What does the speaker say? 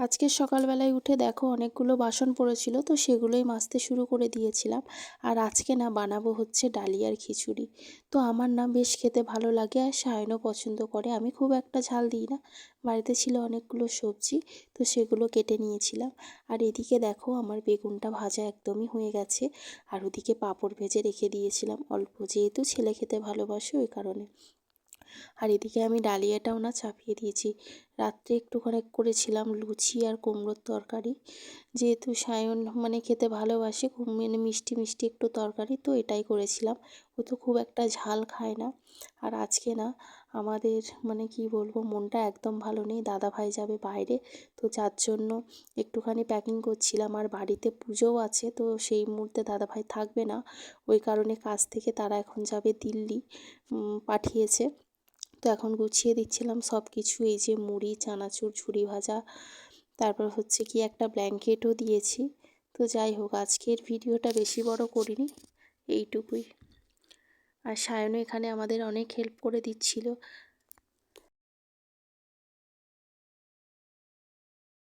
আজকে সকালবেলায় উঠে দেখো অনেকগুলো বাসন পড়েছিল, তো সেগুলোই মাজতে শুরু করে দিয়েছিলাম। আর আজকে না বানাবো হচ্ছে ডালিয়ার খিচুড়ি। তো আমার না বেশ খেতে ভালো লাগে আর সায়নও পছন্দ করে। আমি খুব একটা ঝাল দিই না, বাড়িতে ছিল অনেকগুলো সবজি, তো সেগুলো কেটে নিয়েছিলাম। আর এদিকে দেখো আমার বেগুনটা ভাজা একদমই হয়ে গেছে, আর ওদিকে পাঁপড় ভেজে রেখে দিয়েছিলাম। অল্প যেহেতু ছেলে খেতে ভালোবাসে ওই কারণে। আর এদিকে আমি ডালিয়াটাও না চাপিয়ে দিয়েছি। রাত্রে একটুখানি করেছিলাম লুচি আর কুমড়োর তরকারি। যেহেতু সায়ন মানে খেতে ভালোবাসে মানে মিষ্টি মিষ্টি একটু তরকারি, তো এটাই করেছিলাম। ও তো খুব একটা ঝাল খায় না। আর আজকে না আমাদের মানে কি বলব, মনটা একদম ভালো নেই। দাদা ভাই যাবে বাইরে, তো যার জন্য একটুখানি প্যাকিং করছিলাম। আর বাড়িতে পুজোও আছে, তো সেই মুহূর্তে দাদা ভাই থাকবে না। ওই কারণে কাজ থেকে তারা এখন যাবে দিল্লি পাঠিয়েছে। তো এখন গুছিয়ে দিচ্ছিলাম সব কিছু এই যে মুড়ি, চানাচুর, ঝুড়ি ভাজা, তারপর হচ্ছে কি একটা ব্ল্যাঙ্কেটও দিয়েছি। তো যাই হোক, আজকের ভিডিওটা বেশি বড় করিনি, এইটুকুই। আর সায়নও এখানে আমাদের অনেক হেল্প করে দিচ্ছিল।